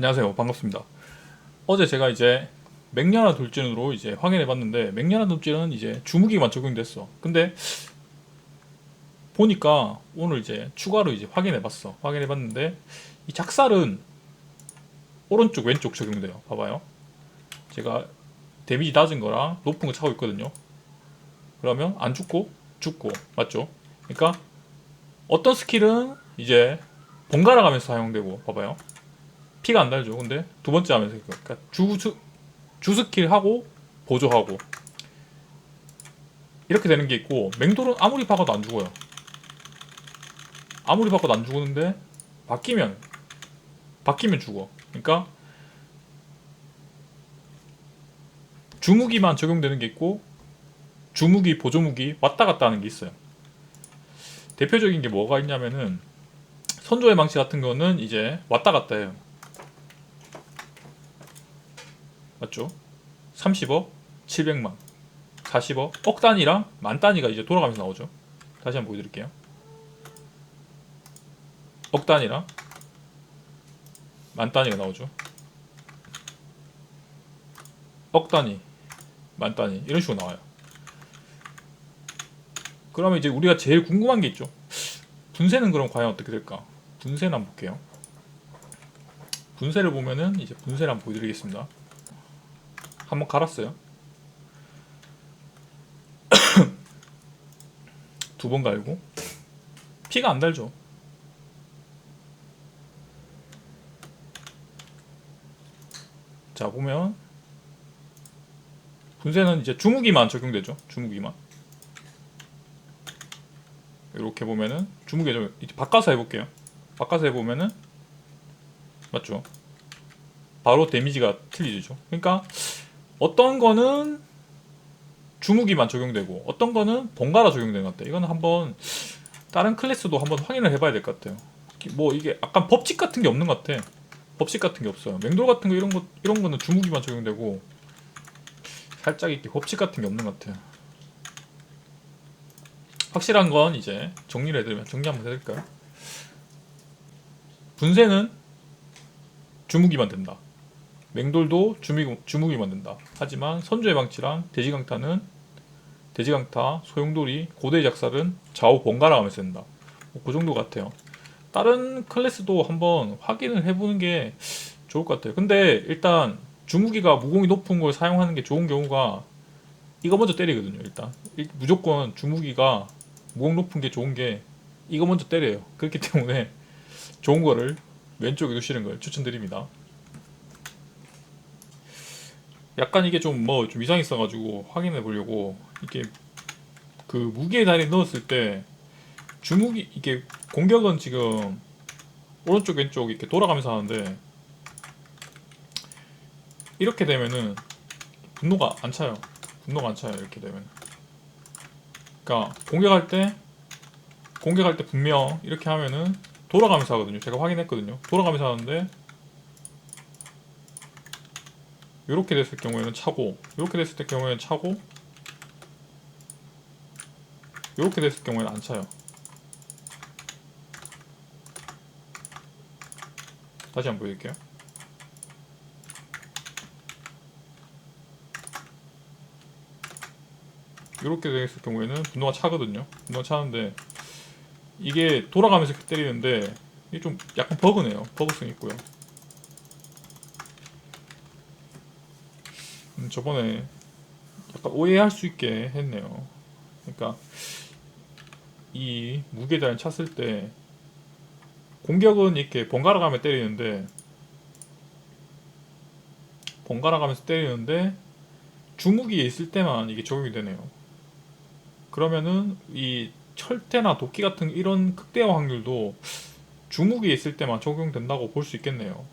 안녕하세요. 반갑습니다. 어제 제가 이제 맹렬한 돌진으로 이제 확인해 봤는데 맹렬한 돌진은 이제 주무기만 적용됐어. 근데 보니까 오늘 이제 추가로 이제 확인해 봤어. 확인해 봤는데 이 작살은 오른쪽 왼쪽 적용돼요. 봐봐요. 제가 데미지 낮은 거랑 높은 거 차고 있거든요. 그러면 안 죽고 죽고 맞죠? 그러니까 어떤 스킬은 이제 번갈아 가면서 사용되고 봐봐요. 피가 안 달죠. 근데 두 번째 하면서 그러니까 주, 주, 주 스킬 하고 보조하고 이렇게 되는 게 있고 맹돌은 아무리 박아도 안 죽어요. 아무리 박아도 안 죽었는데 바뀌면 바뀌면 죽어. 그러니까 주무기만 적용되는 게 있고 주무기 보조무기 왔다 갔다 하는 게 있어요. 대표적인 게 뭐가 있냐면은 선조의 망치 같은 거는 이제 왔다 갔다 해요. 맞죠? 30억, 700만, 40억, 억 단위랑 만 단위가 이제 돌아가면서 나오죠. 다시 한번 보여드릴게요. 억 단위랑 만 단위가 나오죠. 억 단위, 만 단위 이런 식으로 나와요. 그러면 이제 우리가 제일 궁금한 게 있죠. 분쇄는 그럼 과연 어떻게 될까? 분쇄는 한번 볼게요. 분쇄를 보면은 이제 분쇄를 한번 보여드리겠습니다. 한번 갈았어요. 두 번 갈고 피가 안 달죠. 자 보면 분쇄는 이제 주무기만 적용되죠. 주무기만. 이렇게 보면은 주무기 좀 이제 바꿔서 해볼게요. 바꿔서 해보면은 맞죠? 바로 데미지가 틀리죠. 그러니까 어떤 거는 주무기만 적용되고 어떤 거는 번갈아 적용되는 것 같아요. 이거는 한번 다른 클래스도 한번 확인을 해봐야 될 것 같아요. 뭐 이게 약간 법칙 같은 게 없는 것 같아. 법칙 같은 게 없어요. 맹돌 같은 거 이런 거 이런 거는 주무기만 적용되고 살짝 이렇게 법칙 같은 게 없는 것 같아요. 확실한 건 이제 정리를 해드리면 정리 한번 해드릴까요? 분쇄는 주무기만 된다. 맹돌도 주무기, 주무기만 된다. 하지만 선조의 방치랑 돼지강타는 돼지강타, 소용돌이, 고대의 작살은 좌우 번갈아 가면서 된다. 뭐 그 정도 같아요. 다른 클래스도 한번 확인을 해보는 게 좋을 것 같아요. 근데 일단 주무기가 무공이 높은 걸 사용하는 게 좋은 경우가 이거 먼저 때리거든요. 일단 일- 무조건 주무기가 무공 높은 게 좋은 게 이거 먼저 때려요. 그렇기 때문에 좋은 거를 왼쪽에 두시는 걸 추천드립니다. 약간 이게 좀 뭐 좀 이상 있어가지고 확인해 보려고 이게 그 무게에 다리 넣었을 때 주무기 이게 공격은 지금 오른쪽 왼쪽 이렇게 돌아가면서 하는데 이렇게 되면은 분노가 안 차요. 분노가 안 차요. 이렇게 되면. 그러니까 공격할 때 공격할 때 분명 이렇게 하면은 돌아가면서 하거든요. 제가 확인했거든요. 돌아가면서 하는데 이렇게 됐을 경우에는 차고 이렇게 됐을 때 경우에는 차고 이렇게 됐을 경우에는 안 차요. 다시 한번 보여드릴게요. 이렇게 됐을 경우에는 분노가 차거든요. 분노가 차는데 이게 돌아가면서 이렇게 때리는데 이게 좀 약간 버그네요. 버그성 있고요. 저번에 약간 오해할 수 있게 했네요. 그러니까 이 무게단 찼을 때 공격은 이렇게 번갈아 가며 때리는데 번갈아 가면서 때리는데 주무기에 있을 때만 이게 적용이 되네요. 그러면은 이 철퇴나 도끼 같은 이런 극대화 확률도 주무기에 있을 때만 적용된다고 볼 수 있겠네요.